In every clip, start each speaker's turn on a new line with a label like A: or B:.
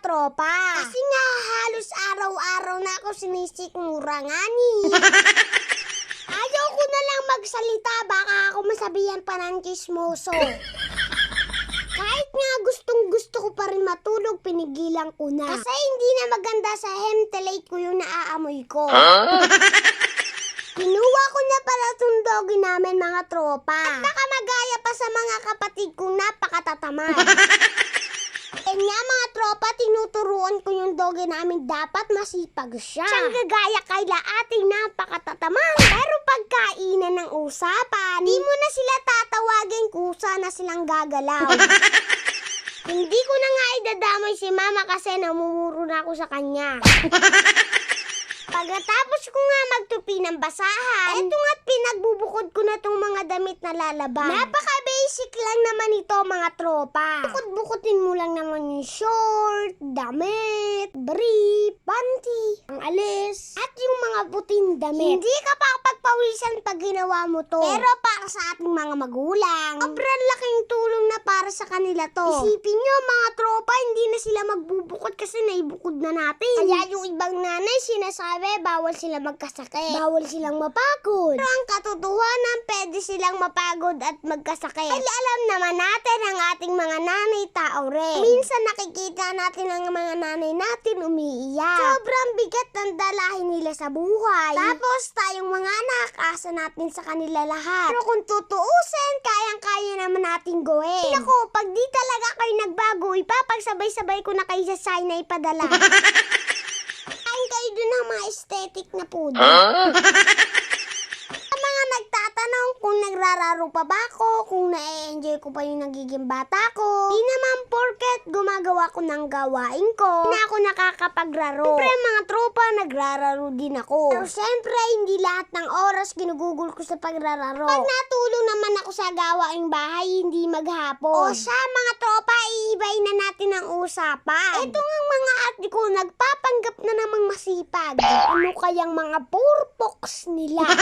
A: tropa. Kasi nga halos araw-araw na ako sinisikmura nga ni. Ayaw ko na lang magsalita, baka ako masabihan pa ng chismoso. Kahit nga gustong gusto ko pa rin matulog, pinigilan ko na. Kasi hindi na maganda sa hemtelate ko yung naaamoy ko. Kinuha ko na pala itong doggy namin mga tropa. At nakamagaya pa sa mga kapatid kong napakatatamad. Kaya nga mga tropa, tinuturuan ko yung doggy namin dapat masipag siya. Siyang gagaya kay ating napakatatamang. Pero pagkainan ng usapan, di mo na sila tatawagin kusa na silang gagalaw. Hindi ko na nga idadamay si mama kasi namumuro na ako sa kanya. Pagkatapos ko nga magtupi ng basahan, eto nga't pinagbubukod ko na tong mga damit na lalaban. Napaka-basic lang naman ito mga tropa. Bukod-bukutin mo lang naman yung short, damit, brief, panty, ang alis, at yung mga puting damit. Hindi ka pa pagpawisan pag ginawa mo to. Pero para sa ating mga magulang, sobrang laking tulong na para sa kanila to. Isipin nyo mga tropa, hindi na sila magbubukod kasi naibukod na natin. Kaya yung ibang nanay sinasabi, bawal sila magkasakit. Bawal silang mapagod. Pero ang katotohanan, pwede silang mapagod at magkasakit. Ay, alam naman natin ang ating mga nanay tao rin. Minsan nakikita natin ang mga nanay natin umiiyak. Sobrang bigat ng dalahin nila sa buhay. Tapos tayong mga anak, asa natin sa kanila lahat. Pero kung tutuusin, kayang-kaya naman natin gawin. Naku, pag di talaga kayo nagbago, ipapagsabay-sabay ko na kayo sa sign na ipadala. Kain kayo dun ng mga aesthetic na food. Sa mga nagtatanong kung nagrararo pa ba ako, kung na-enjoy ko pa yung nagiging bata ko. Di naman porket gumagawa ko ng gawain ko, na ako nakakapaglaro. Siyempre mga tropa, nagrararo din ako. Pero siyempre, hindi lahat ng oras ginugugol ko sa pagrararo. Pag natulong naman ako sa gawaing bahay, hindi maghapon. O siya mga tropa, iibayin na natin ang usapan. Ito nga mga ate ko, nagpapanggap na namang masipag. Ano kayang mga purpoks nila?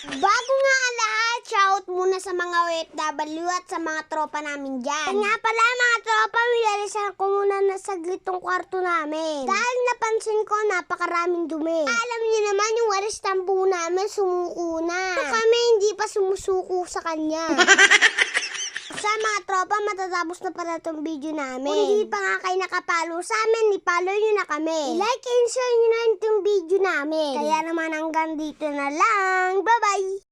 A: Bago nga ang lahat, shout muna sa mga OFW at sa mga tropa namin dyan. At nga pala mga tropa, wilalisan ko muna na saglit tong kwarto namin. Dahil napansin ko, napakaraming dumi. Alam niyo naman yung walis tambo namin, sumuko na. So kami hindi pa sumusuko sa kanya. Sa mga tropa, matatapos na pala itong video namin. Kung hindi pa nga kayo nakapalo sa amin, ipalo nyo na kami. I-like and share nyo na itong video namin. Kaya naman hanggang dito na lang. Bye-bye!